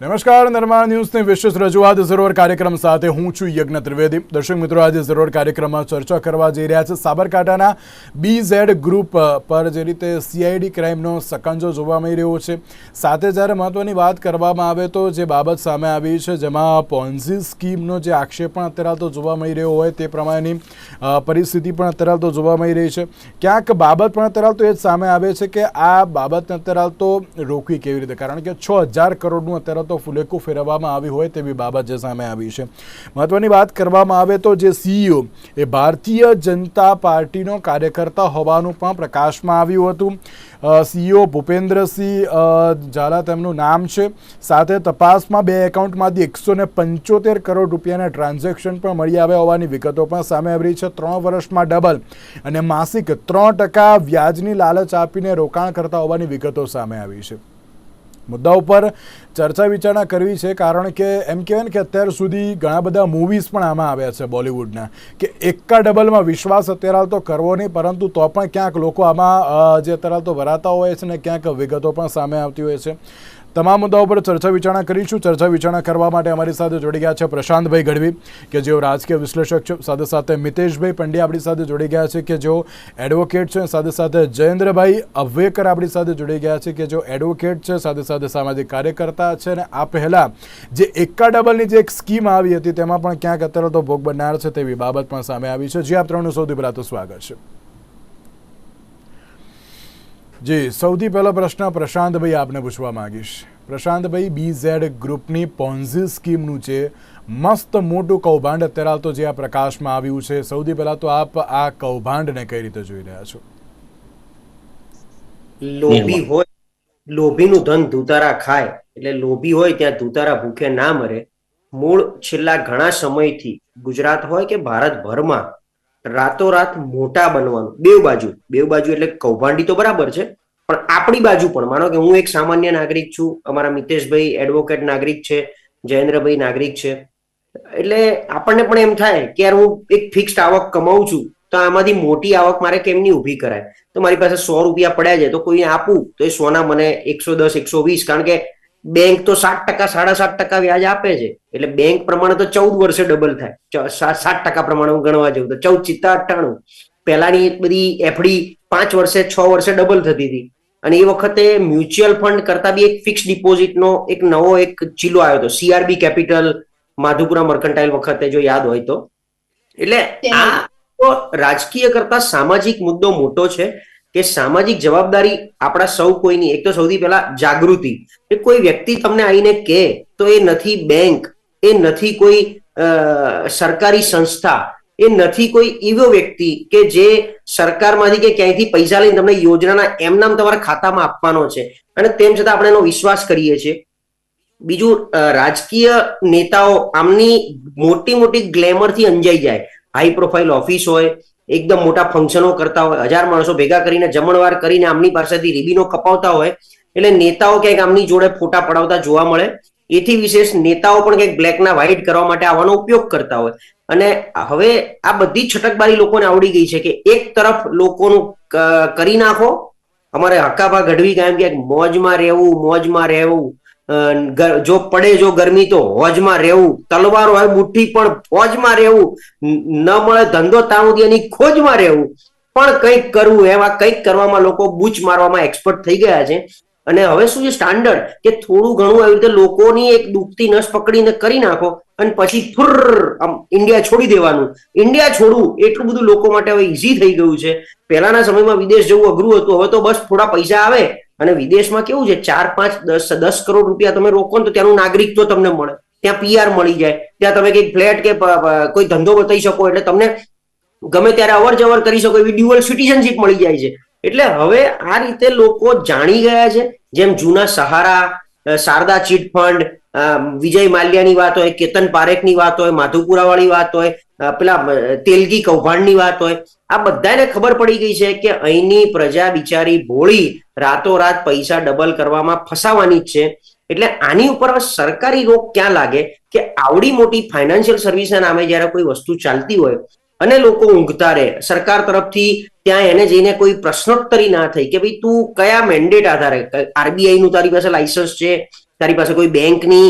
નમસ્કાર, નિર્માણ ન્યૂઝની વિશેષ રજૂઆત ઝરોર કાર્યક્રમ સાથે હું છું યજ્ઞ ત્રિવેદી. દર્શક મિત્રો, આજે ઝરોર કાર્યક્રમમાં ચર્ચા કરવા જઈ રહ્યા છે સાબરકાંઠાના બી ઝેડ ગ્રુપ પર જે રીતે સીઆઈડી ક્રાઇમનો સકંજો જોવા મળી રહ્યો છે. સાથે જ્યારે મહત્વની વાત કરવામાં આવે તો જે બાબત સામે આવી છે, જેમાં પોન્ઝી સ્કીમનો જે આક્ષેપ પણ અત્યારે તો જોવા મળી રહ્યો હોય તે પ્રમાણેની પરિસ્થિતિ પણ અત્યારે તો જોવા મળી રહી છે. ક્યાંક બાબત પણ અત્યારે તો એ જ સામે આવે છે કે આ બાબતને અત્યારે તો રોકવી કેવી રીતે? કારણ કે છ હજાર કરોડનું અત્યારે તો ફુલેકું ફેરવવામાં આવી હોય તેવી બાબત જે સામે આવી છે. મહત્વની વાત કરવામાં આવે તો જે સીઈઓ એ ભારતીય જનતા પાર્ટીનો કાર્યકર્તા હોવાનું પણ પ્રકાશમાં આવ્યું હતું. સીઈઓ ભૂપેન્દ્રસિંહ ઝાલા તેમનું નામ છે. સાથે તપાસમાં બે એકાઉન્ટમાંથી એકસો પંચોતેર કરોડ રૂપિયાના ટ્રાન્ઝેક્શન પણ મળી આવ્યા હોવાની વિગતો પણ સામે આવી છે. ત્રણ વર્ષમાં ડબલ અને માસિક ત્રણ ટકા વ્યાજની લાલચ આપીને રોકાણ કરતા હોવાની વિગતો સામે આવી છે. મુદ્દા ઉપર ચર્ચા વિચારણા કરવી છે, કારણ કે એમ કહેવાય ને કે અત્યાર સુધી ઘણા બધા મૂવીઝ પણ આમાં આવ્યા છે બોલિવૂડના કે એકા ડબલમાં વિશ્વાસ અત્યારે હાલ તો કરવો નહીં, પરંતુ તો પણ ક્યાંક લોકો આમાં જે અત્યારે તો વરાતા હોય છે ને ક્યાંક વિગતો પણ સામે આવતી હોય છે. તમામ મુદ્દાઓ પર ચર્ચા વિચારણા કરીશું. ચર્ચા વિચારણા કરવા માટે અમારી સાથે જોડી ગયા છે પ્રશાંતભાઈ ગઢવી, કે જેઓ રાજકીય વિશ્લેષક છે. સાથે સાથે મિતેશભાઈ પંડ્યા આપણી સાથે જોડી ગયા છે, કે જેઓ એડવોકેટ છે. સાથે સાથે જયેન્દ્રભાઈ અવ્વેકર આપણી સાથે જોડી ગયા છે, કે જેઓ એડવોકેટ છે. સાથે સાથે સામાજિક કાર્યકર્તા છે. અને આ પહેલાં જે એકા ડબલની જે એક સ્કીમ આવી હતી, તેમાં પણ ક્યાંક અત્યારે તો ભોગ બનનાર છે તેવી બાબત પણ સામે આવી છે. જે આપ ત્રણનું સૌથી પહેલાં તો સ્વાગત છે. જી, સૌથી પહેલો પ્રશ્ન પ્રશાંતભાઈ આપને પૂછવા માંગીશ. પ્રશાંતભાઈ બી ગ્રુપની પોન્ઝી સ્કીમનું છે. મસ્ત મોટું કૌભાંડ અત્યારે હાલ તો જે આ પ્રકાશમાં આવ્યું છે. સૌથી પહેલાં તો આપ આ કૌભાંડને કઈ રીતે જોઈ રહ્યા છો? લોભી હોય, લોભીનું ધન ધુતારા ખાય, એટલે લોભી હોય ત્યાં ધુતારા ભૂખે ના મરે. મૂળ છેલ્લા ઘણા સમયથી ગુજરાત હોય કે ભારતભરમાં રાતોરાત મોટા બનવાનું. બેવ બાજુ. બેવ બાજુ એટલે કૌભાંડી તો બરાબર છે, પણ આપણી બાજુ પણ. માનો કે હું એક સામાન્ય નાગરિક છું, અમારા મિતેશભાઈ એડવોકેટ નાગરિક છે, જયેન્દ્રભાઈ નાગરિક છે. એટલે આપણને પણ એમ થાય કે યાર હું એક ફિક્સ્ડ આવક કમાઉં છું, તો આમાંથી મોટી આવક મારે કેમની ઊભી કરાય? તો મારી પાસે સો રૂપિયા પડ્યા છે, તો કોઈને આપું? તો એ સોના મને એકસો દસ, એકસો વીસ, કારણ કે બેંક તો સાત ટકા સાડા સાત ટકા વ્યાજ આપે છે. એટલે બેંક પ્રમાણે તો ચૌદ વર્ષે ડબલ થાય. સાત ટકા પ્રમાણે હું ગણવા જઉં તો ચૌદ ચિત્તા અઠ્ઠાણું. પહેલાની બધી એફડી પાંચ વર્ષે છ વર્ષે ડબલ થતી હતી. અને એ વખતે મ્યુચ્યુઅલ ફંડ કરતા બી એક ફિક્સ ડિપોઝિટનો એક નવો એક ચીલો આવ્યો હતો. સીઆરબી કેપિટલ માધુપુરા મર્કન્ટાઇલ વખતે જો યાદ હોય તો. એટલે આ તો રાજકીય કરતા સામાજિક મુદ્દો મોટો છે. કે સામાજિક જવાબદારી આપણા સૌ કોઈની. એક તો સૌથી પહેલા જાગૃતિ. કે કોઈ વ્યક્તિ તમને આવીને કહે, તો એ નથી બેંક, એ નથી કોઈ સરકારી સંસ્થા, એ નથી કોઈ એવો વ્યક્તિ કે જે સરકારમાંથી કે ક્યાંયથી પૈસા લઈને તમને યોજનાના એમ નામ તમારા ખાતામાં આપવાનો છે. અને તેમ છતાં આપણે એનો વિશ્વાસ કરીએ છીએ. બીજું રાજકીય નેતાઓ આમની મોટી મોટી ગ્લેમરથી અંજાઈ જાય. હાઈ પ્રોફાઇલ ઓફિસ હોય એકદમ મોટા ફંક્શનો કરતા હોય, હજાર માણસો ભેગા કરીને જમણવાર કરીને આમની પાસેથી રીબીનો કપાવતા હોય, એટલે નેતાઓ ક્યાંક આમની જોડે ફોટા પડાવતા જોવા મળે. એથી વિશેષ નેતાઓ પણ ક્યાંક બ્લેકના વ્હાઇટ કરવા માટે આવવાનો ઉપયોગ કરતા હોય. અને હવે આ બધી છટકબારી લોકોને આવડી ગઈ છે કે એક તરફ લોકોનું કરી નાખો, અમારે હકાભા ગઢવી કાયમ કે મોજમાં રહેવું મોજમાં રહેવું જો પડે જો ગરમી તો હોજમાં રહેવું. તલવાર હોય, બુઠ્ઠી પણ ફોજમાં રહેવું. ન મળે ધંધો તાણું એની ખોજમાં રહેવું. પણ કંઈક કરવું, એવા કંઈક કરવામાં લોકો બૂચ મારવામાં એક્સપર્ટ થઈ ગયા છે. અને હવે શું છે સ્ટાન્ડર્ડ કે થોડું ઘણું આવી રીતે લોકોની એક દુખતી નસ પકડીને કરી નાખો અને પછી ફુર, આમ ઇન્ડિયા છોડી દેવાનું. ઇન્ડિયા છોડવું, એટલું બધું લોકો માટે હવે ઈઝી થઈ ગયું છે. પહેલાના સમયમાં વિદેશ જવું અઘરું હતું. હવે તો બસ થોડા પૈસા આવે. અને વિદેશમાં કેવું છે? ચાર, પાંચ, દસ દસ કરોડ રૂપિયા તમે રોકો તો ત્યાંનું નાગરિકત્વ તમને મળે. ત્યાં પીઆર મળી જાય. ત્યાં તમે કંઈક ફ્લેટ કે કોઈ ધંધો બતાવી શકો એટલે તમને ગમે ત્યારે અવર જવર કરી શકો એવી ડ્યુઅલ સિટીઝનશીપ મળી જાય છે. એટલે હવે આ રીતે લોકો જાણી ગયા છે. જેમ જૂના સહારા શારદા ચીટ ફંડ વિજય માલ્યાની વાત હોય, કેતન પારેખની વાત હોય માધુપુરા વાળી વાત હોય પેલા તેલગી કૌભાંડની વાત હોય, આ બધાને ખબર પડી ગઈ છે કે અહીંની પ્રજા બિચારી ભોળી રાતોરાત પૈસા ડબલ કરવામાં ફસાવાની જ છે. એટલે આની ઉપર સરકારી રોક ક્યાં લાગે? કે આવડી મોટી ફાઇનાન્શિયલ સર્વિસના નામે જ્યારે કોઈ વસ્તુ ચાલતી હોય અને લોકો ઊંઘતા રહે, સરકાર તરફથી ત્યાં એને જઈને કોઈ પ્રશ્નોત્તરી ના થઈ કે ભાઈ તું કયા મેન્ડેટ આધારે આરબીઆઈ નું તારી પાસે લાયસન્સ છે તારી પાસે કોઈ બેંકની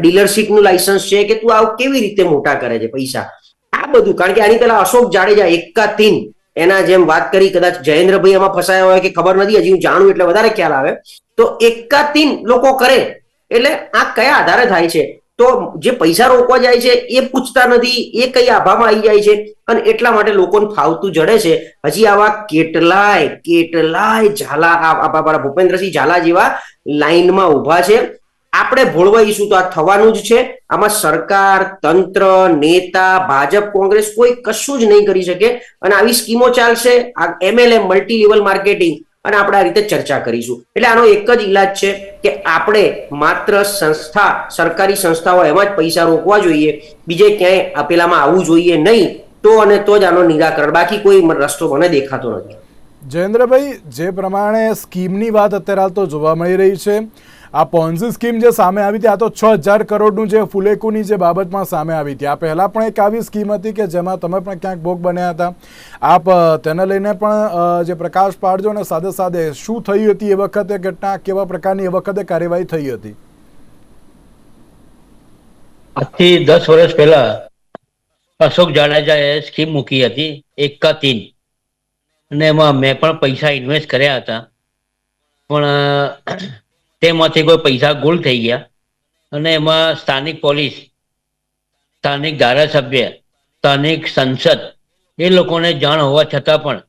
ડીલરશીપનું લાયસન્સ છે કે તું આવું કેવી રીતે મોટા કરે છે પૈસા? આ બધું, કારણ કે આની પેલા અશોક જાડેજા એકા તીન એના જેમ વાત કરી, કદાચ જયેન્દ્રભાઈ એમાં ફસાયા હોય કે ખબર નથી, હજી હું જાણું એટલે વધારે ખ્યાલ આવે. તો એકા તીન લોકો કરે. એટલે આ કયા આધારે થાય છે? તો જે પૈસા રોકવા જાય છે, એ પૂછતા નથી, એ કઈ આભામાં આવી જાય છે અને એટલા માટે લોકોને ફાવતું જડે છે. હજી આવા કેટલાય કેટલાય ઝાલા આપણા ભૂપેન્દ્રસિંહ ઝાલા જેવા લાઈનમાં ઊભા છે. આપણે ભોળવાઈશું તો આ થવાનું જ છે. આમાં સરકાર, તંત્ર, નેતા, ભાજપ, કોંગ્રેસ કોઈ કશું જ નહીં કરી શકે અને આવી સ્કીમો ચાલશે. આ એમએલએમ મલ્ટી લેવલ માર્કેટિંગ અને આપણે આ રીતે ચર્ચા કરીશું. એટલે આનો એક જ ઈલાજ છે કે આપણે માત્ર સંસ્થા, સરકારી સંસ્થાઓ એમાં જ પૈસા રોકવા જોઈએ. બીજે ક્યાંય આપેલામાં આવવું જોઈએ નહીં, તો અને તો જ આનો નિરાકરણ. બાકી કોઈ રસ્તો મને દેખાતો નથી. જયેન્દ્રભાઈ, જે પ્રમાણે સ્કીમની વાત અત્યારે હાલ તો જોવા મળી રહી છે આ પોન્ઝી સ્કીમ જે સામે આવી હતી, આ તો છ હજાર કરોડનું જે ફુલેકુની જે બાબતમાં સામે આવી હતી. આ પહેલાં પણ એક આવી સ્કીમ હતી કે જેમાં તમે પણ ક્યાંક ભોગ બન્યા હતા. આપ તેને લઈને પણ જે પ્રકાશ પાડજો અને સાથે સાથે શું થઈ હતી એ વખતે, ઘટના કેવા પ્રકારની એ વખતે કાર્યવાહી થઈ હતી? આજથી દસ વર્ષ પહેલા અશોક જાડેજાએ સ્કીમ મૂકી હતી એક તીન. અને એમાં મેં પણ પૈસા ઇન્વેસ્ટ કર્યા હતા. પણ તેમાંથી કોઈ પૈસા ગુલ થઈ ગયા અને એમાં સ્થાનિક પોલીસ, સ્થાનિક ધારાસભ્ય, સ્થાનિક સંસદ એ લોકોને જાણ હોવા છતાં પણ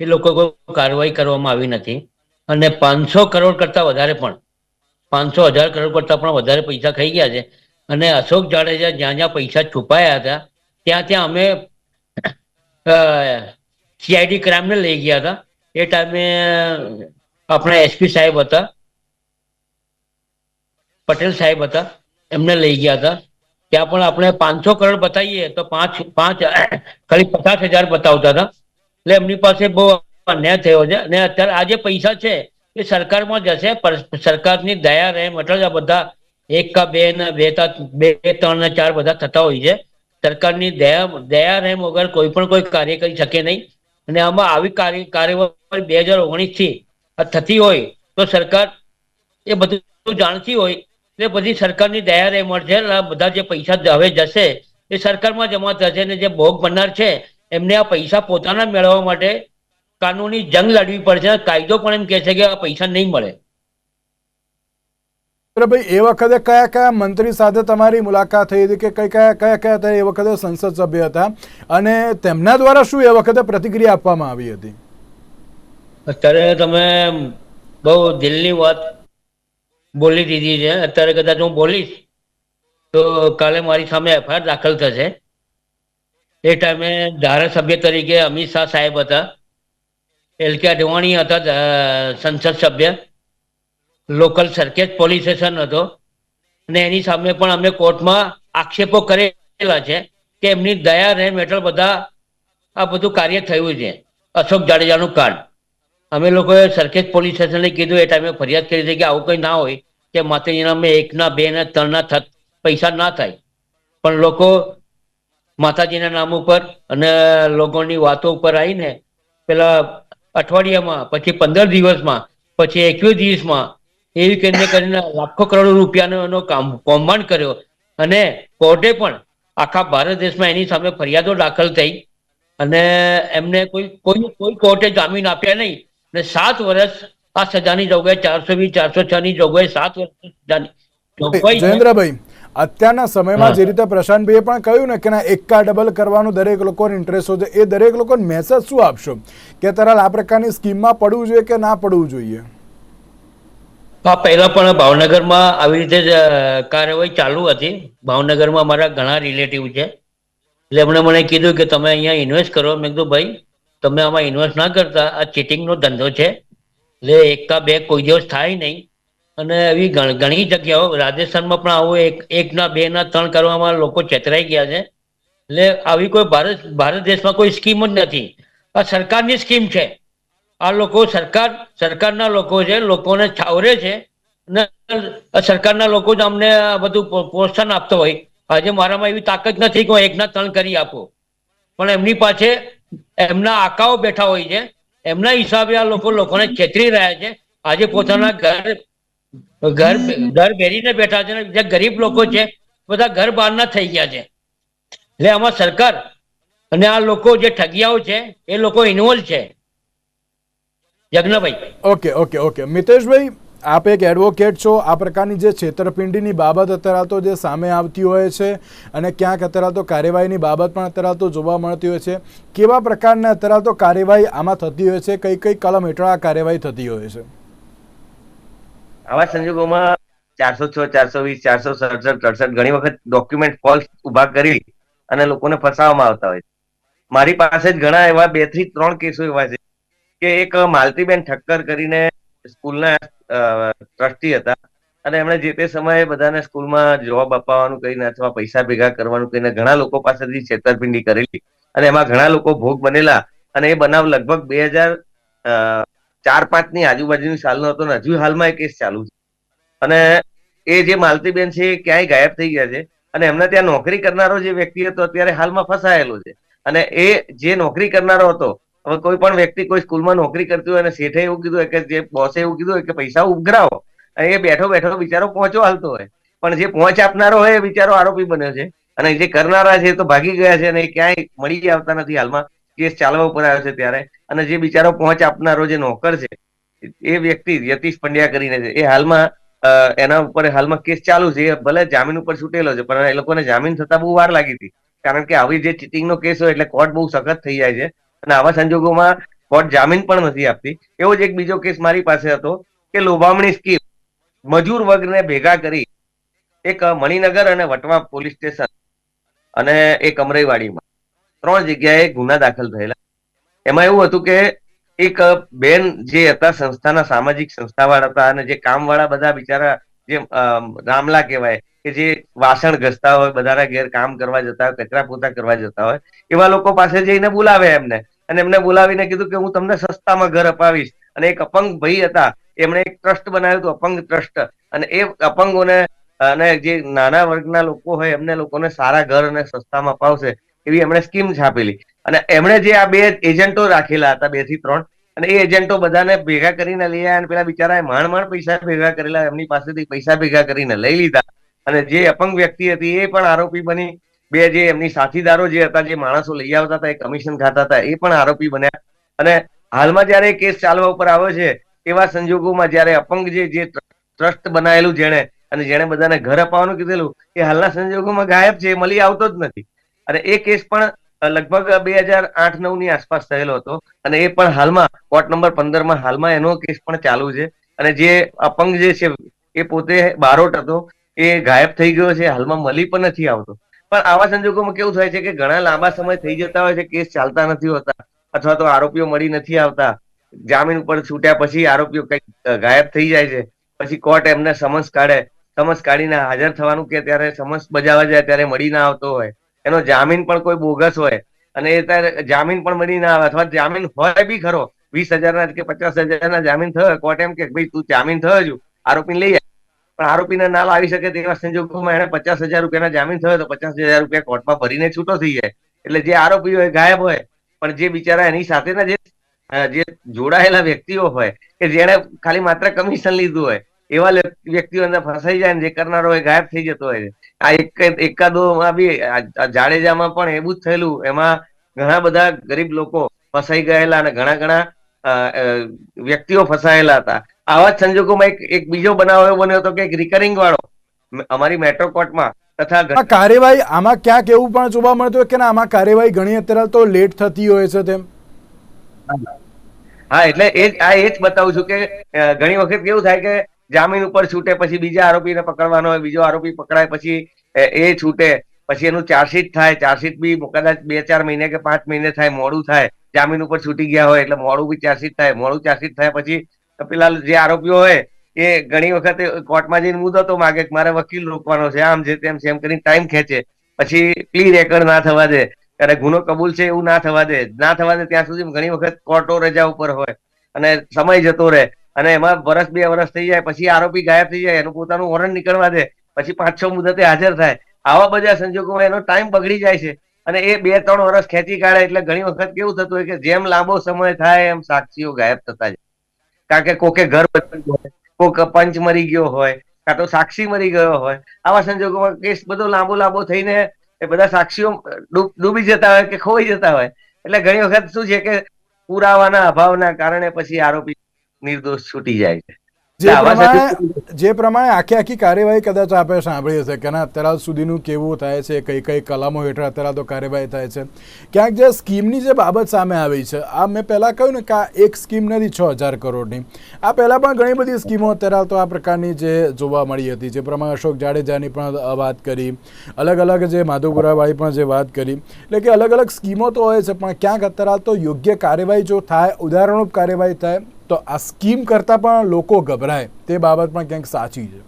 એ લોકો કોઈ કાર્યવાહી કરવામાં આવી નથી. અને પાંચસો કરોડ કરતાં વધારે પણ, પાંચસો હજાર કરોડ કરતાં પણ વધારે પૈસા ખાઈ ગયા છે. અને અશોક જાડેજા જ્યાં જ્યાં પૈસા છુપાયા હતા, ત્યાં ત્યાં અમે સીઆઈડી ક્રાઇમને લઈ ગયા હતા. એ ટાઈમે આપણા એસપી સાહેબ હતા. પટેલ સાહેબ હતા, એમને લઈ ગયા હતા. ત્યાં પણ આપણે પાંચસો કરોડ બતાવીએ તો પાંચ પાંચ, ખાલી પચાસ હજાર બતાવતા હતા. એટલે એમની પાસે બહુ અન્યાય થયો છે અને અત્યારે આ જે પૈસા છે, એ સરકારમાં જશે સરકારની દયા રહે મતલબ આ બધા એક કા બે ને બે બે, ત્રણ ને ચાર બધા થતા હોય છે. સરકારની દયા દયા, રહેમ વગર કોઈ પણ કોઈ કાર્ય કરી શકે નહીં. અને આમાં આવી કાર્ય, કાર્યવાહી બે હજાર ઓગણીસથી થતી હોય તો સરકાર એ બધું જાણતી હોય એટલે બધી સરકારની દયા રહે મળશે બધા જે પૈસા હવે જશે એ સરકારમાં જમા થશે અને જે ભોગ બનનાર છે એમને આ પૈસા પોતાના મેળવવા માટે કાનૂની જંગ લડવી પડશે. કાયદો પણ એમ કહે છે કે આ પૈસા નહીં મળે. ભાઈ એ વખતે કયા કયા મંત્રી સાથે તમારી મુલાકાત થઈ હતી કે કઈ કયા કયા કયા હતા? એ વખતે સંસદ સભ્ય હતા અને તેમના દ્વારા શું એ વખતે પ્રતિક્રિયા આપવામાં આવી હતી? અત્યારે તમે બહુ દિલની વાત બોલી દીધી છે. અત્યારે કદાચ હું બોલીશ, તો કાલે મારી સામે એફઆઈઆર દાખલ થશે. એ ટાઈમે ધારાસભ્ય તરીકે અમિત શાહ સાહેબ હતા. એલ કે અડવાણી હતા સંસદ સભ્ય. લોકલ સરખેજ પોલીસ સ્ટેશન હતો. અને એની સામે પણ અમે કોર્ટમાં આક્ષેપો કરેલા છે કે એમની દયા, રહેમ હેઠળ બધા આ બધું કાર્ય થયું છે. અશોક જાડેજાનું કાર્ડ અમે લોકોએ સરખેજ પોલીસ સ્ટેશનને કીધું એ ટાઈમે ફરિયાદ કરી હતી કે આવું કંઈ ના હોય, કે માતાજીના અમે એકના, બે ને ત્રણના થત, પૈસા ના થાય. પણ લોકો માતાજીના નામ ઉપર અને લોકોની વાતો ઉપર આવીને પેલા અઠવાડિયામાં, પછી પંદર દિવસમાં, પછી એકવીસ દિવસમાં એવી કરીને કરીને લાખો કરોડ રૂપિયાનો એનો કામ, કૌભાંડ કર્યો. અને કોર્ટે પણ આખા ભારત દેશમાં એની સામે ફરિયાદો દાખલ થઈ. અને એમને કોઈ કોઈ કોઈ કોર્ટે જામીન આપ્યા નહીં. અને સાત વર્ષ આ સજાની જોગવાઈ ચારસો વીસ ચારસો છ ની જોગવાઈ સાત વર્ષ સજાની. જયેન્દ્રભાઈ અત્યારના સમયમાં જે રીતે પ્રશાંતભાઈએ પણ કહ્યું ને કે ના એકા ડબલ કરવાનું દરેક લોકોને ઇન્ટરેસ્ટ હોય છે એ દરેક લોકોને મેસેજ શું આપશો? કે તરાલ આ પ્રકારની સ્કીમમાં પડવું જોઈએ કે ના પડવું જોઈએ? હા પહેલા પણ ભાવનગરમાં આવી રીતે જ કાર્યવાહી ચાલુ હતી. ભાવનગરમાં મારા ઘણા રિલેટિવ છે. એટલે એમણે મને કીધું કે તમે અહીંયા ઇન્વેસ્ટ કરો. મેં કીધું ભાઈ તમે આમાં ઇન્વેસ્ટ ના કરતા, આ ચીટિંગનો ધંધો છે. એટલે એકા બે કોઈ દિવસ થાય નહીં. અને એવી ઘણ- જગ્યાઓ, રાજસ્થાનમાં પણ આવું એક, એકના બે ના ત્રણ કરવામાં લોકો છેતરાઈ ગયા છે. એટલે આવી કોઈ ભારત ભારત દેશમાં કોઈ સ્કીમ જ નથી. આ સરકારની સ્કીમ છે. આ લોકો સરકાર, સરકારના લોકો છે, લોકોને છાવરે છે. ને સરકારના લોકો જ અમને બધું પ્રોત્સાહન આપતો હોય. આજે મારામાં એવી તાકાત નથી કે હું એકના, ત્રણ કરી આપું. પણ એમની પાસે એમના આકાઓ બેઠા હોય છે. એમના હિસાબે આ લોકો લોકોને છેતરી રહ્યા છે. આજે પોતાના ઘર ઘર ઘર બેરીને બેઠા છે જે ગરીબ લોકો છે, બધા ઘર બહારના થઈ ગયા છે. એટલે આમાં સરકાર અને આ લોકો જે ઠગિયાઓ છે, એ લોકો ઇન્વોલ્વ છે. Yagnabhai okay okay okay. Miteshbhai આપ એક એડવોકેટ છો, આ પ્રકારની જે છેતરપિંડીની બાબત અત્યારે તો જે સામે આવતી હોય છે અને ક્યાંક અત્યારે તો કાર્યવાહીની બાબત પણ અત્યારે તો જોવા મળતી હોય છે. કેવા પ્રકારની અત્યારે તો કાર્યવાહી આમાં થતી હોય છે? કઈ કઈ કલમ હેઠળ આ કાર્યવાહી થતી હોય છે? આવા સંજોગોમાં ચારસો છ, ચારસો વીસ, ચારસો સડસઠ અડસઠ ઘણી વખત ડોક્યુમેન્ટ ફોલ્સ ઊભા કરી અને લોકોને ફસાવવામાં આવતા હોય છે. મારી પાસે જ ઘણા એવા બેથી ત્રણ કેસો એવા છે કે એક માલતીબેન ઠક્કર કરીને સ્કૂલના ટ્રસ્ટી હતા. અને એમણે જે તે સમયે બધાને સ્કૂલમાં જોબ અપાવવાનું કહીને અથવા પૈસા ભેગા કરવાનું કહીને ઘણા લોકો પાસેથી છેતરપિંડી કરેલી. અને એમાં ઘણા લોકો ભોગ બનેલા. અને એ બનાવ લગભગ બે હજાર ચાર પાંચની આજુબાજુની સાલનો હતો ને હજુ હાલમાં એ કેસ ચાલુ છે. અને એ જે માલતીબેન છે એ ક્યાંય ગાયબ થઈ ગયા છે. અને એમને ત્યાં નોકરી કરનારો જે વ્યક્તિ હતો, અત્યારે હાલમાં ફસાયેલો છે. અને એ જે નોકરી કરનારો હતો હવે કોઈ પણ વ્યક્તિ કોઈ સ્કૂલમાં નોકરી કરતી હોય અને શેઠે એવું કીધું કે જે બોસે એવું કીધું કે પૈસા ઉઘરાવો અને એ બેઠો બેઠો બિચારો પહોંચો હાલતો હોય. પણ જે પહોંચ આપનારો હોય એ બિચારો આરોપી બન્યો છે. અને જે કરનારા છે એ તો ભાગી ગયા છે અને એ ક્યાંય મળી આવતા નથી હાલમાં. કેસ ચાલવા ઉપર આવ્યો છે ત્યારે. અને જે બિચારો પહોંચ આપનારો જે નોકર છે, એ વ્યક્તિ યતીશ પંડ્યા કરીને છે. એ હાલમાં એના ઉપર હાલમાં કેસ ચાલુ છે. ભલે જામીન ઉપર છૂટેલો છે, પણ એ લોકોને જામીન થતા બહુ વાર લાગી હતી. કારણ કે આવી જે ચીટિંગનો કેસ હોય એટલે કોર્ટ બહુ સખત થઈ જાય છે. અને આવા સંજોગોમાં કોર્ટ જામીન પણ નથી આપતી. એવો જ એક બીજો કેસ મારી પાસે હતો કે લોભામણી સ્કીમ મજૂર વર્ગને ભેગા કરી એક મણિનગર અને વટવા પોલીસ સ્ટેશન અને એક અમરેવાડીમાં ત્રણ જગ્યાએ ગુના દાખલ થયેલા. એમાં એવું હતું કે એક બેન જે હતા સંસ્થાના સામાજિક સંસ્થાવાળા હતા અને જે કામવાળા બધા બિચારા જે રામલા કહેવાય, કે જે વાસણ ઘસતા હોય, બધાના ઘેર કામ કરવા જતા હોય, કચરા પોતા કરવા જતા હોય, એવા લોકો પાસે જઈને બોલાવે એમને. અને એમને બોલાવીને કીધું કે હું તમને સસ્તામાં ઘર અપાવીશ. અને એક અપંગ ભાઈ હતા, એમણે એક ટ્રસ્ટ બનાવ્યું હતું, અપંગ ટ્રસ્ટ. અને એ અપંગોને, અને જે નાના વર્ગના લોકો હોય, એમને લોકોને સારા ઘર અને સસ્તામાં અપાવશે, એવી એમણે સ્કીમ છાપેલી. અને એમણે જે આ બે એજન્ટો રાખેલા હતા, બેથી ત્રણ અને એ એજન્ટો બધાને ભેગા કરીને લઈ આવ્યા અને પેલા બિચારાએ માણ માંડ પૈસા ભેગા કરેલા, એમની પાસેથી પૈસા ભેગા કરીને લઈ લીધા. અને જે અપંગ વ્યક્તિ હતી, એ પણ આરોપી બની. બે જે એમની સાથીદારો જે હતા, જે માણસો લઈ આવતા હતા, એ કમિશન ખાતા હતા, એ પણ આરોપી બન્યા. અને હાલમાં જયારે કેસ ચાલવા ઉપર આવ્યો છે, એવા સંજોગોમાં જયારે અપંગ જે જે ટ્રસ્ટ બનાવેલું જેણે, અને જેણે બધાને ઘર અપાવવાનું કીધેલું, એ હાલના સંજોગોમાં ગાયબ છે મળી આવતો જ નથી. અને એ કેસ પણ લગભગ બે હજાર આઠ નવની આસપાસ થયેલો હતો. અને એ પણ હાલમાં, કોર્ટ નંબર પંદરમાં હાલમાં એનો કેસ પણ ચાલુ છે. અને જે અપંગ જે છે, એ પોતે બારોટ હતો. એ ગાયબ થઈ ગયો છે. હાલમાં મળી પણ નથી આવતો. પણ આવા સંજોગોમાં કેવું થાય છે કે ઘણા લાંબા સમય થઈ જતા હોય છે, કેસ ચાલતા નથી હોતા. અથવા તો આરોપીઓ મળી નથી આવતા. જામીન ઉપર છૂટ્યા પછી આરોપીઓ કંઈક ગાયબ થઈ જાય છે. પછી કોર્ટ એમને સમન્સ કાઢે. સમન્સ કાઢીને હાજર થવાનું કે ત્યારે સમન્સ બજાવવા જાય, ત્યારે મળી ના આવતો હોય. એનો જામીન પણ કોઈ બોગસ હોય અને એ ત્યારે જામીન પણ મળી ના આવે અથવા જામીન હોય બી ખરો, વીસ હજારના કે પચાસ હજારના જામીન થયો, કોર્ટ એમ કે ભાઈ તું જામીન થયો છું આરોપી લઈ પણ આરોપીને ના લાવી શકે તેવા સંજોગોમાં એને પચાસ હજાર રૂપિયાના જામીન થયો તો પચાસ હજાર રૂપિયા કોર્ટમાં ભરીને છૂટો થઈ જાય. એટલે જે આરોપી હોય ગાયબ હોય, પણ જે બિચારા એની સાથેના જે જે જોડાયેલા વ્યક્તિઓ હોય કે જેણે ખાલી માત્ર કમિશન લીધું હોય, એવા વ્યક્તિઓ અંદર ફસાઈ જાય ને જે કરનારો હોય ગાયબ થઈ જતો હોય છે. આ એક એકાદો માં બી જાડેજામાં પણ એવું જ થયેલું. એમાં ઘણા બધા ગરીબ લોકો ફસાઈ ગયેલા અને ઘણા ઘણા વ્યક્તિઓ ફસાયેલા હતા. આવા સંજોગોમાં એક એક બીજો બનાવ એવો બન્યો હતો કે એક રિકરિંગ વાળો અમારી મેટ્રો કોર્ટમાં તથા કાર્યવાહી આમાં ક્યાંક એવું પણ જોવા મળતું કે ના આમાં કાર્યવાહી ઘણી અત્યારે તો લેટ થતી હોય છે તેમ. હા એટલે એ આ એ જ બતાવું છું કે ઘણી વખત કેવું થાય કે જામીન ઉપર છૂટે પછી બીજા આરોપીને પકડવાનો હોય, બીજો આરોપી પકડાય પછી એ છૂટે. પછી એનું ચાર્જશીટ થાય ચાર્જશીટ બી કદાચ બે, ચાર મહિને કે પાંચ મહિને થાય, મોડું થાય. જામીન ઉપર છૂટી ગયા હોય એટલે મોડું બી ચાર્જશીટ થાય. મોડું ચાર્જશીટ થાય પછી પેલા જે આરોપીઓ હોય, એ ઘણી વખત કોર્ટમાં જઈને મુદતો માગે કે મારે વકીલ રોકવાનો છે, આમ છે તેમ છે કરીને ટાઈમ ખેંચે. પછી ક્લીન રેકર્ડ ના થવા દે. ત્યારે ગુનો કબૂલ છે એવું ના થવા દે. ના થવા દે ત્યાં સુધી ઘણી વખત કોર્ટો રજા ઉપર હોય અને સમય જતો રહે. અને એમાં વર્ષ બે વર્ષ થઈ જાય, પછી આરોપી ગાયબ થઈ જાય, એનું પોતાનું વોરંટ નીકળવા દે, પછી પાંચ છ મુદતે હાજર થાય. આવા બધા સંજોગોમાં એનો ટાઈમ બગડી જાય છે. અને એ બે ત્રણ વર્ષ ખેંચી કાઢે એટલે ઘણી વખત કેવું થતું હોય કે જેમ લાંબો સમય થાય, એમ સાક્ષીઓ ગાયબ થતા જાય. કારણ કે કોકે ઘર કોક પંચ મરી ગયો હોય, કાં તો સાક્ષી મરી ગયો હોય. આવા સંજોગોમાં કેસ બધો લાંબો લાંબો થઈને એ બધા સાક્ષીઓ ડૂબી જતા હોય કે ખોવાઈ જતા હોય. એટલે ઘણી વખત શું છે કે પુરાવાના અભાવના કારણે પછી આરોપી નિર્દોષ છૂટી જાય છે. જે પ્રમાણે જે પ્રમાણે આખી આખી કાર્યવાહી કદાચ આપણે સાંભળી હશે કે ના અત્યાર સુધીનું કેવું થાય છે કઈ કઈ કલમો હેઠળ અત્યારે તો કાર્યવાહી થાય છે. ક્યાંક જે સ્કીમની જે બાબત સામે આવી છે આ મેં પહેલાં કહ્યું ને કે આ એક સ્કીમ નથી છ હજાર કરોડની. આ પહેલાં પણ ઘણી બધી સ્કીમો અત્યારે તો આ પ્રકારની જે જોવા મળી હતી. જે પ્રમાણે અશોક જાડેજાની પણ વાત કરી અલગ અલગ જે માધુપુરાવાળી પણ જે વાત કરી. એટલે કે અલગ અલગ સ્કીમો તો હોય છે પણ ક્યાંક અત્યારે તો યોગ્ય કાર્યવાહી જો થાય ઉદાહરણરૂપ કાર્યવાહી થાય તો આ સ્કીમ કરતાં પણ લોકો ગભરાય. તે બાબત પણ ક્યાંક સાચી છે.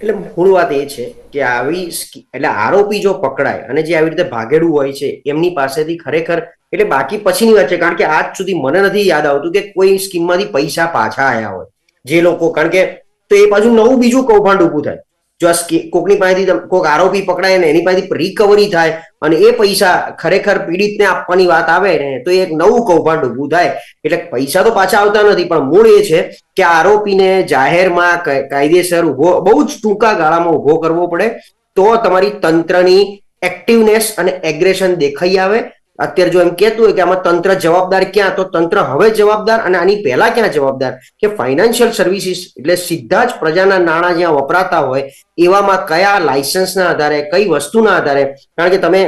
એટલે મૂળ વાત એ છે કે આવી એટલે આરોપી જો પકડાય અને જે આવી રીતે ભાગેડું હોય છે, એમની પાસેથી ખરેખર, એટલે બાકી પછીની વાત છે, કારણ કે આજ સુધી મને નથી યાદ આવતું કે કોઈ સ્કીમમાંથી પૈસા પાછા આવ્યા હોય. જે લોકો, કારણ કે, તો એ પાછું નવું બીજું કૌભાંડ ઊભું થાય. જો આ કોકની પાસેથી કોક આરોપી પકડાય ને એની પાસેથી રિકવરી થાય અને એ પૈસા ખરેખર પીડિતને આપવાની વાત આવે ને તો એક નવું કૌભાંડ ઊભું થાય. એટલે પૈસા તો પાછા આવતા નથી, પણ મૂળ એ છે કે આરોપીને જાહેરમાં કાયદેસર ઊભો, બહુ જ ટૂંકા ગાળામાં ઊભો કરવો પડે તો તમારી તંત્રની એક્ટિવનેસ અને એગ્રેશન દેખાઈ આવે અત્યારે જો એમ કહેતું હોય કે આમાં તંત્ર જવાબદાર ક્યાં, તો તંત્ર હવે જવાબદાર અને આની પહેલા ક્યાં જવાબદાર? કે ફાઇનાન્શિયલ સર્વિસીસ એટલે સીધા જ પ્રજાના નાણાં જ્યાં વપરાતા હોય, એવામાં કયા લાયસન્સના આધારે, કઈ વસ્તુના આધારે? કારણ કે તમે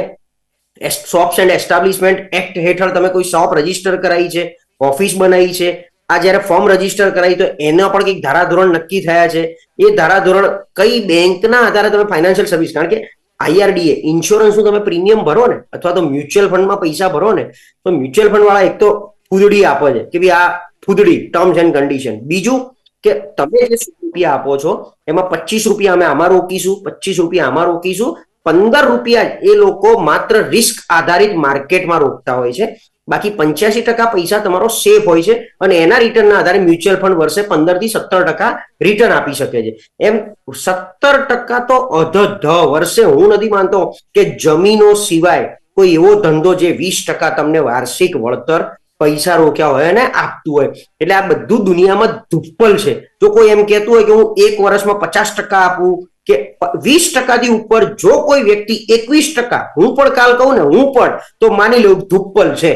શોપ્સ એન્ડ એસ્ટાબ્લિશમેન્ટ એક્ટ હેઠળ તમે કોઈ શોપ રજિસ્ટર કરાવી છે ઓફિસ બનાવી છે, આ જ્યારે ફોર્મ રજિસ્ટર કરાવી તો એના પણ કંઈક ધારાધોરણ નક્કી થયા છે. એ ધારાધોરણ કઈ બેંકના આધારે તમે ફાઇનાન્શિયલ સર્વિસ કારણ કે આઈઆરડીએ ઇન્સ્યોરન્સનું તમે પ્રીમિયમ ભરો ને, અથવા તો મ્યુચ્યુઅલ ફંડમાં પૈસા ભરો ને, તો મ્યુચ્યુઅલ ફંડ વાળા એક તો ફૂદડી આપે છે કે ભાઈ આ ફૂદડી ટર્મ્સ એન્ડ કન્ડિશન બીજું કે તમે જે રૂપિયા આપો છો, એમાં પચીસ રૂપિયા અમે આમાં રોકીશું પચીસ રૂપિયા આમાં રોકીશું, પંદર રૂપિયા એ લોકો માત્ર રિસ્ક આધારિત માર્કેટમાં રોકતા હોય છે. બાકી પંચ્યાસી ટકા પૈસા તમારો સેફ હોય છે અને એના રિટર્નના આધારે મ્યુચ્યુઅલ ફંડ વર્ષે પંદરથી સત્તર ટકા રિટર્ન આપી શકે છે. એમ સત્તર ટકા તો અધધ વર્ષે હું નથી માનતો કે જમીનો સિવાય કોઈ એવો ધંધો જે વીસ ટકા તમને વાર્ષિક વળતર પૈસા રોક્યા હોય અને આપતું હોય. એટલે આ બધું દુનિયામાં ધુપ્પલ છે. જો કોઈ એમ કહેતું હોય કે હું એક વર્ષમાં પચાસ ટકા આપું કે વીસ ટકાથી ઉપર જો કોઈ વ્યક્તિ એકવીસ ટકા, હું પણ કાલ કહું ને, હું પણ, તો માની લઉં ધુપ્પલ છે.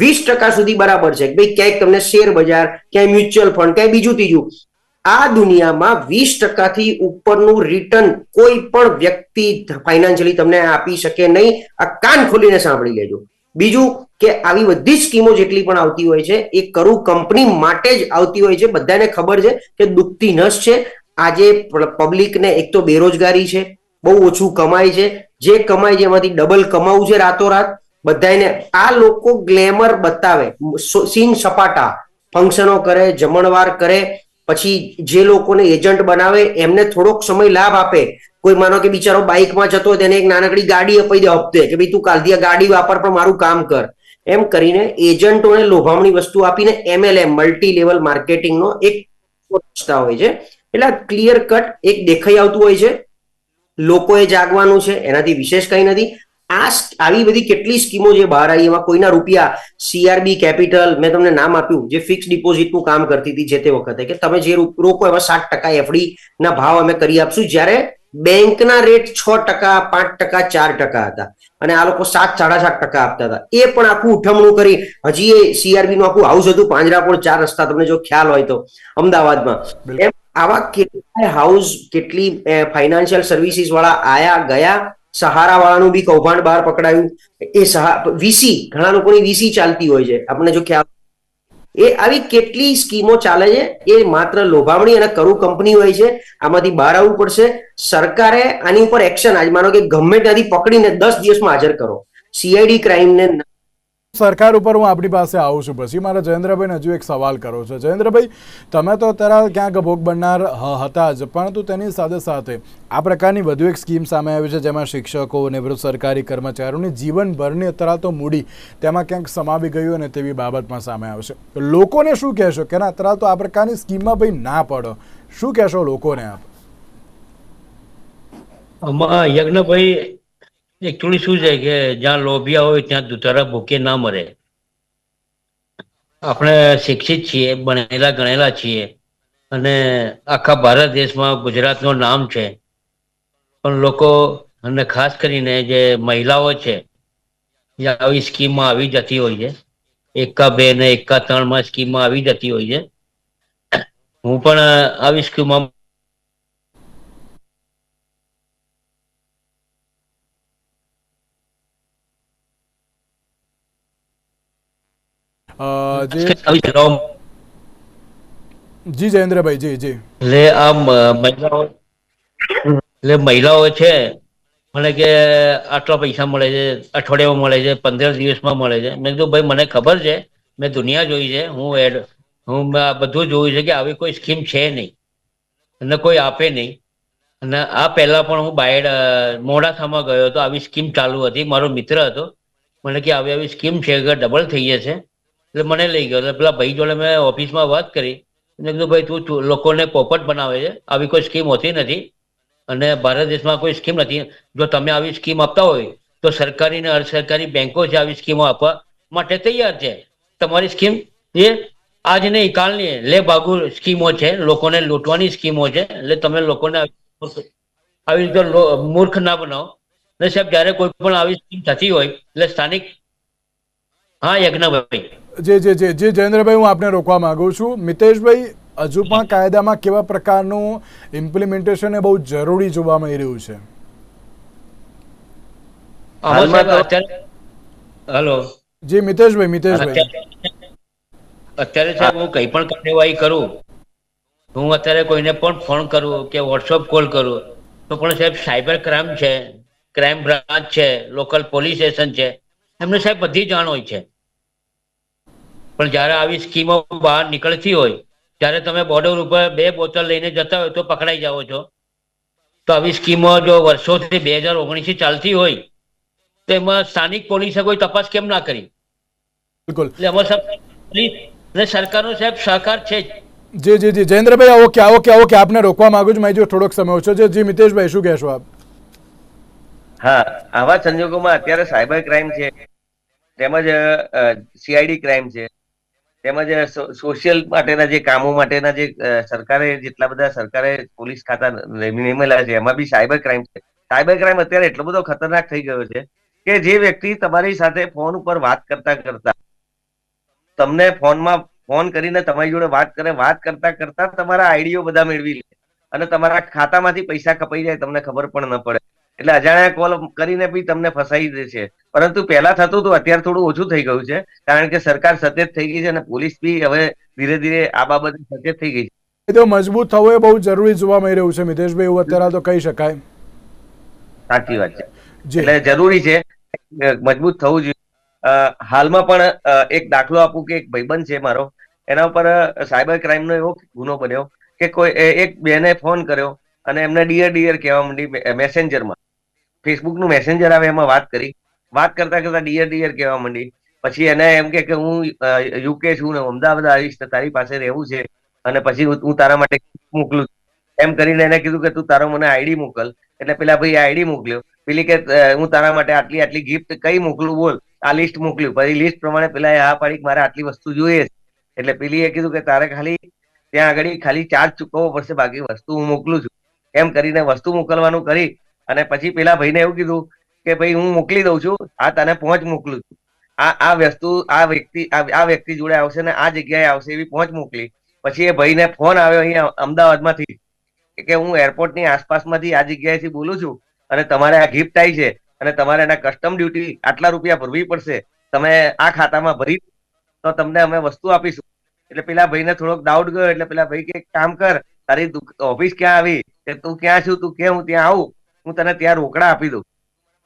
વીસ ટકા સુધી બરાબર છે ભાઈ ક્યાંક તમને શેર બજાર, ક્યાંય મ્યુચ્યુઅલ ફંડ, ક્યાંય બીજું ત્રીજું. આ દુનિયામાં વીસ ટકાથી ઉપરનું રિટર્ન કોઈ પણ વ્યક્તિ ફાઇનાન્શિયલી તમને આપી શકે નહીં. આ કાન ખોલીને સાંભળી લેજો. બીજું કે આવી બધી સ્કીમો જેટલી પણ આવતી હોય છે, એ કરું કંપની માટે જ આવતી હોય છે. બધાને ખબર છે કે દુખતી નસ છે. આજે પબ્લિકને એક તો બેરોજગારી છે, બહુ ઓછું કમાય છે. જે કમાય છે એમાંથી ડબલ કમાવું છે રાતોરાત. બધાને આ લોકો ગ્લેમર બતાવે. સીન સપાટા. ફંક્શનો કરે, જમણવાર કરે, પછી જે લોકોને એજન્ટ બનાવે, એમને થોડોક સમય લાભ આપે. કોઈ માનો કે બિચારો બાઇકમાં જતો હોય, તેને એક નાનકડી ગાડી અપાઈ દે હપ્તે, કે ભાઈ તું કાલથી ગાડી વાપર, પણ મારું કામ કર. એમ કરીને એજન્ટોને લોભામણી વસ્તુ આપીને એમએલએમ મલ્ટી લેવલ માર્કેટિંગનો એક રસ્તા હોય છે. એટલે ક્લિયર કટ એક દેખાઈ આવતું હોય છે. લોકોએ જાગવાનું છે, એનાથી વિશેષ કંઈ નથી. આ આવી બધી કેટલી સ્કીમો જે બહાર આવી એમાં કોઈના રૂપિયા સીઆરબી કેપિટલ મેં તમને નામ આપ્યું જે ફિક્સ ડિપોઝિટનું કામ કરતી હતી જે તે વખતે કે તમે જે રોકો એમાં સાત ટકા એફડી ના ભાવ અમે કરી આપશું જ્યારે બેંકના રેટ છ ટકા પાંચ ટકા ચાર ટકા હતા. અને આ લોકો સાત સાડા સાત ટકા આપતા હતા. એ પણ આખું ઉઠમણું કરી હજી એ સીઆરબી નું આખું હાઉસ હતું પાંજરાપોળ ચાર રસ્તા તમને જો ખ્યાલ હોય તો અમદાવાદમાં. એમ આવા કેટલા હાઉસ કેટલી ફાઇનાન્શિયલ સર્વિસીસ વાળા આયા ગયા સહારા વાળાનું બી કૌભાંડ બહાર પકડાયું. એ સહા, વીસી, ઘણા લોકોની વીસી ચાલતી હોય છે. આપણને જો ખ્યાલ એ આવી કેટલી સ્કીમો ચાલે છે? એ માત્ર લોભામણી અને કરું કંપની હોય છે. આમાંથી બહાર આવવું પડશે. સરકારે આની ઉપર એક્શન, આજ માનો કે ગમે ત્યાંથી પકડીને દસ દિવસમાં હાજર કરો. સીઆઈડી ક્રાઇમને સરકાર ઉપર હું આપણી પાસે આવું છું પછી મારે જયેન્દ્રભાઈને હજુ એક સવાલ કરો છે. જયેન્દ્રભાઈ, તમે તો અત્યારે ક્યાંક ભોગ બનનાર હતા જ, પરંતુ તેની સાથે સાથે આ પ્રકારની વધુ એક સ્કીમ સામે આવી છે, જેમાં શિક્ષકો, નિવૃત્ત સરકારી કર્મચારીઓની જીવનભરની અત્યારે તો મૂડી તેમાં ક્યાંક સમાવી ગયું અને તેવી બાબતમાં સામે આવશે લોકોને શું કહેશો કે ના, અત્યારે તો આ પ્રકારની સ્કીમમાં ભાઈ ના પડો. શું કહેશો લોકોને આપ? યજ્ઞભાઈ એકચુઅલી શું છે કે જ્યાં લોભિયા હોય ત્યાં દુતારા ભૂકે ના મરે. આપણે શિક્ષિત છીએ, ભણેલા ગણેલા છીએ અને આખા ભારત દેશમાં ગુજરાતનું નામ છે. પણ લોકો અને ખાસ કરીને જે મહિલાઓ છે જે આવી સ્કીમમાં આવી જતી હોય છે. એકા બે ને એકા ત્રણમાં સ્કીમમાં આવી જતી હોય છે. હું પણ આવી સ્કીમમાં જે જી જયેન્દ્રભાઈ જી જી. એટલે આ મહિલાઓ એટલે મહિલાઓ છે મને કે આટલા પૈસા મળે છે અઠવાડિયામાં મળે છે પંદર દિવસમાં મળે છે. મેં કીધું ભાઈ મને ખબર છે મેં દુનિયા જોઈ છે હું એડ હું બધું જોયું છે કે આવી કોઈ સ્કીમ છે નહીં. અને કોઈ આપે નહીં. અને આ પહેલા પણ હું બાયડ મોડાસામાં ગયો હતો આવી સ્કીમ ચાલુ હતી. મારો મિત્ર હતો. મને કે આવી આવી સ્કીમ છે કે ડબલ થઈ જશે. એટલે મને લઈ ગયો. એટલે પેલા ભાઈ જોડે મેં ઓફિસમાં વાત કરી. મેં કીધું, ભાઈ, તું લોકોને પોપટ બનાવે છે. આવી કોઈ સ્કીમ હોતી નથી. અને ભારત દેશમાં કોઈ સ્કીમ નથી. જો તમે આવી સ્કીમ આપતા હોય, તો સરકારી અને અર્ધ સરકારી બેંકો છે આવી સ્કીમો આપવા માટે તૈયાર છે. તમારી સ્કીમ એ આજ નહીં કાલની લે ભાગુ સ્કીમો છે. લોકોને લૂંટવાની સ્કીમો છે. એટલે તમે લોકોને આવી રીતે મૂર્ખ ના બનાવો. એટલે સાહેબ જ્યારે કોઈ પણ આવી સ્કીમ થતી હોય, એટલે સ્થાનિક હા યજ્ઞભાઈ જી જે જે જે જયેન્દ્રભાઈ હું આપને રોકવા માંગુ છું મિતેશભાઈ હજુ પણ કાયદામાં કેવા પ્રકારનું ઇમ્પ્લિમેન્ટેશન એ બહુ જરૂરી જોવા મળી રહ્યું છે? હલો જી મિતેશભાઈ મિતેશભાઈ. અત્યારે અત્યારે સાહેબ હું. કંઈ પણ કાર્યવાહી કરું હું અત્યારે કોઈને પણ ફોન કરું કે વોટ્સઅપ કોલ કરું તો પણ સાહેબ સાયબર ક્રાઇમ છે ક્રાઇમ બ્રાન્ચ છે લોકલ પોલીસ સ્ટેશન છે એમને સાહેબ બધી જાણ હોય છે. પણ જ્યારે આવી સ્કીમો બહાર નીકળતી હોય ત્યારે તમે બોર્ડર ઉપર બે બોતલ લઈને જતા હોય તો પકડાઈ જાઓ છો. તો આવી સ્કીમો જો વર્ષોથી બે હજાર ઓગણીસથી ચાલતી હોય તો એમાં સ્થાનિક પોલીસે કોઈ તપાસ કેમ ના કરી? બિલકુલ. એટલે અમારે સાહેબ અને સરકારનો સાહેબ સહકાર છે જ. જી જી જી. જયેન્દ્રભાઈ ઓકે ઓકે ઓકે કે આપને રોકવા માંગુ છું. મારી જો થોડોક સમય ઓછો છે. જી મિતેશભાઈ શું કહેશો આપ? હા આવા સંજોગોમાં અત્યારે સાયબર ક્રાઇમ છે. તેમજ સીઆઈડી ક્રાઇમ છે. તેમજ સોશિયલ માટેના જે કામો માટેના જે સરકારે, જેટલા બધા સરકારે પોલીસ ખાતા નિમેલા છે, એમાં બી સાયબર ક્રાઇમ છે. સાયબર ક્રાઇમ અત્યારે એટલો બધો ખતરનાક થઈ ગયો છે કે જે વ્યક્તિ તમારી સાથે ફોન ઉપર વાત કરતા કરતા, તમને ફોનમાં ફોન કરીને તમારી જોડે વાત કરે, વાત કરતા કરતા તમારા આઈડીઓ બધા મેળવી લે અને તમારા ખાતામાંથી પૈસા કપાઈ જાય, તમને ખબર પણ ન પડે. એટલે અજાણ્યા કોલ કરીને બી તમને ફસાઈ દે છે. પરંતુ પહેલા થતું હતું અત્યારે થોડું ઓછું થઈ ગયું છે કારણ કે સરકાર સચેત થઈ ગઈ છે અને પોલીસ બી હવે ધીરે ધીરે આ બાબતે સચેત થઈ ગઈ છે. તો મજબૂત થવું એ બહુ જરૂરી જોવા મળી રહ્યું છે મિતેશભાઈ એવું અત્યારે તો કહી શકાય. સાચી વાત છે. એટલે જરૂરી છે મજબૂત થવું જોઈએ. હાલમાં પણ એક દાખલો આપું કે એક ભાઈબંધ છે મારો એના ઉપર સાયબર ક્રાઇમ નો એવો ગુનો બન્યો કે કોઈ એક બેને ફોન કર્યો અને એમને ડિયર ડિયર કહેવા માંડી મેસેન્જરમાં. ફેસબુકનું મેસેન્જર આવે એમાં વાત કરી. વાત કરતા કરતા ડિયર ડિયર કહેવા માંડી. પછી એને એમ કે હું યુકે છું ને અમદાવાદ આવીશ તો તારી પાસે રહેવું છે. અને પછી હું તારા માટે મોકલું. એમ કરીને એને કીધું કે તું તારો મને આઈડી મોકલ. એટલે પેલા ભાઈ આઈડી મોકલ્યો. પેલી કે હું તારા માટે આટલી આટલી ગિફ્ટ કઈ મોકલું બોલ. આ લિસ્ટ મોકલ્યું. પછી લિસ્ટ પ્રમાણે પેલા હા પાડી મારે આટલી વસ્તુ જોઈએ છે. એટલે એ કીધું કે તારે ખાલી ત્યાં આગળ ખાલી ચાર્જ ચૂકવવો પડશે, બાકી વસ્તુ હું મોકલું છું. એમ કરીને વસ્તુ મોકલવાનું કરી. અને પછી પેલા ભાઈને એવું કીધું કે ભાઈ, હું મોકલી દઉં છું. આ તને પહોંચ મોકલું છું. આ આ વસ્તુ આ વ્યક્તિ આ વ્યક્તિ જોડે આવશે ને આ જગ્યાએ આવશે એવી પહોંચ મોકલી. પછી એ ભાઈને ફોન આવ્યો અહીંયા અમદાવાદમાંથી કે હું એરપોર્ટની આસપાસમાંથી આ જગ્યાએથી બોલું છું અને તમારે આ ગિફ્ટ આવી છે અને તમારે એના કસ્ટમ ડ્યુટી આટલા રૂપિયા ભરવી પડશે. તમે આ ખાતામાં ભરી તો તમને અમે વસ્તુ આપીશું. એટલે પેલા ભાઈને થોડોક ડાઉટ ગયો. એટલે પેલા ભાઈ કે કામ કર, તારી ઓફિસ ક્યાં આવી? કે તું ક્યાં છું? તું કે હું ત્યાં આવું? હું તને ત્યાં રોકડા આપી દઉં.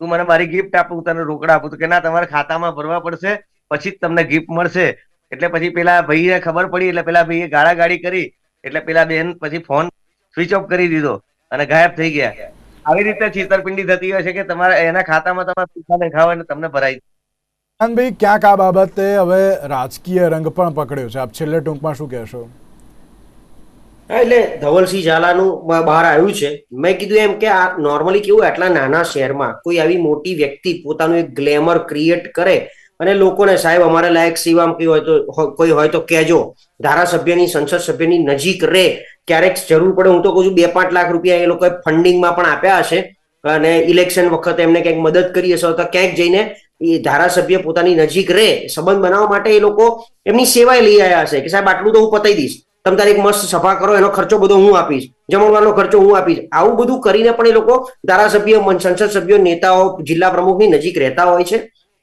તું મને મારી ગિફ્ટ આપું, હું તને રોકડા આપું. કે ના, તમારે ખાતામાં ભરવા પડશે, પછી જ તમને ગિફ્ટ મળશે. એટલે પછી પેલા ભાઈએ ખબર પડી, એટલે પેલા ભાઈએ ગાળા ગાડી કરી, એટલે પેલા બેન પછી ફોન સ્વિચ ઓફ કરી દીધો અને ગાયબ થઈ ગયા. આવી રીતે છેતરપિંડી થતી હોય છે કે તમારા એના ખાતામાં તમારે પૈસા દેખાવ અને તમને ભરાઈ ભાઈ ક્યાંક આ બાબતે હવે રાજકીય રંગ પણ પકડ્યો છે. આપ છેલ્લે ટૂંકમાં શું કહેશો? એટલે ધવલસિંહ ઝાલાનું બહાર આવ્યું છે. મેં કીધું એમ કે આ નોર્મલી કેવું આટલા નાના શહેરમાં કોઈ આવી મોટી વ્યક્તિ પોતાનું એક ગ્લેમર ક્રિએટ કરે અને લોકોને સાહેબ અમારા લાયક સેવામાં કોઈ હોય તો કોઈ હોય તો કહેજો. ધારાસભ્યની, સંસદ સભ્યની નજીક રહે. ક્યારેક જરૂર પડે, હું તો કહું છું બે પાંચ લાખ રૂપિયા એ લોકોએ ફંડિંગમાં પણ આપ્યા હશે. અને ઇલેક્શન વખતે એમને ક્યાંક મદદ કરી હશે તો ક્યાંક જઈને એ ધારાસભ્ય પોતાની નજીક રહે. સંબંધ બનાવવા માટે એ લોકો એમની સેવાએ લઈ આવ્યા હશે કે સાહેબ આટલું તો હું પતાવી દઈશ. તમે તારે એક મસ્ત સભા કરો, એનો ખર્ચો બધો હું આપીશ. જમણવારનો ખર્ચો હું આપીશ. આવું બધું કરીને પણ એ લોકો ધારાસભ્ય સંસદ સભ્યો નેતાઓ, જિલ્લા પ્રમુખની નજીક રહેતા હોય છે.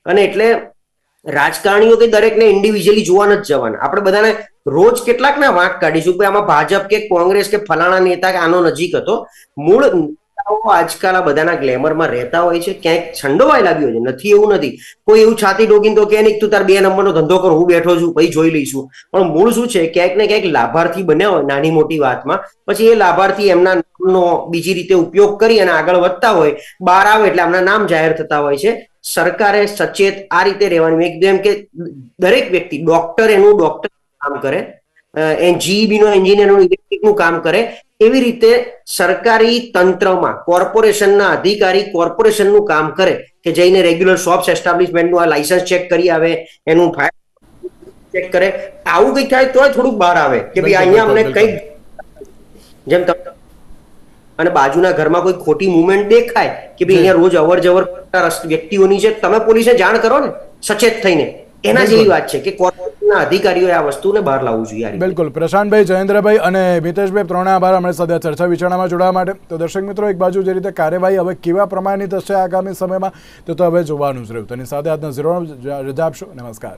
અને એટલે રાજકારણીઓ કે દરેકને ઇન્ડિવિજ્યુઅલી જોવા નથી જવાના. આપણે બધાને રોજ કેટલાક ના વાંક કાઢીશું કે આમાં ભાજપ કે કોંગ્રેસ કે ફલાણા નેતા કે આનો નજીક હતો. મૂળ નેતાઓ આજકાલ આ બધાના ગ્લેમરમાં રહેતા હોય છે, ક્યાંક છંડોવાયેલા બી હોય છે. નથી, એવું નથી. કોઈ એવું છાતી ડોકીને તો કે નહીં તું તાર બે નંબરનો ધંધો કર, હું બેઠો છું, પછી જોઈ લઈશું. પણ મૂળ શું છે? ક્યાંક ને ક્યાંક લાભાર્થી બન્યા હોય, નાની મોટી વાતમાં. પછી એ લાભાર્થી એમના નામનો બીજી રીતે ઉપયોગ કરી અને આગળ વધતા હોય. બહાર આવે એટલે એમના નામ જાહેર થતા હોય છે. સરકારે સચેત આ રીતે રહેવાની. એકદમ કે દરેક વ્યક્તિ, ડોક્ટર એનું ડોક્ટર કામ કરે. જીઈબી નો એન્જિનિયર ઇલેક્ટ્રિકનું કામ કરે એવી રીતે સરકારી તંત્રમાં કોર્પોરેશનના અધિકારી કોર્પોરેશનનું કામ કરે કે જઈને રેગ્યુલર શોપ્સ એસ્ટાબ્લિશમેન્ટનું આ લાયસન્સ ચેક કરી આવે એનું ચેક કરે. આવું કંઈક થાય તોય થોડુંક બહાર આવે કે ભાઈ અહીંયા અમને કંઈક જેમ તમે અને બાજુના ઘરમાં કોઈ ખોટી મુવમેન્ટ દેખાય કે ભાઈ અહીંયા રોજ અવર જવર વ્યક્તિઓની છે તમે પોલીસને જાણ કરો ને સચેત થઈને. એના જેવી વાત છે કે કોર્પોરેશનના અધિકારીઓએ આ વસ્તુને બહાર લાવવું જોઈએ બિલકુલ. પ્રશાંતભાઈ જયેન્દ્રભાઈ અને મિતેશભાઈ ત્રણે આભાર. અમારી સાથે ચર્ચા વિચારણામાં જોડાવા માટે. તો દર્શક મિત્રો એક બાજુ જે રીતે કાર્યવાહી હવે કેવા પ્રમાણની થશે આગામી સમયમાં તો તો હવે જોવાનું જ રહ્યું. તેની સાથે આજના ઝીરો રજા આપશો. નમસ્કાર.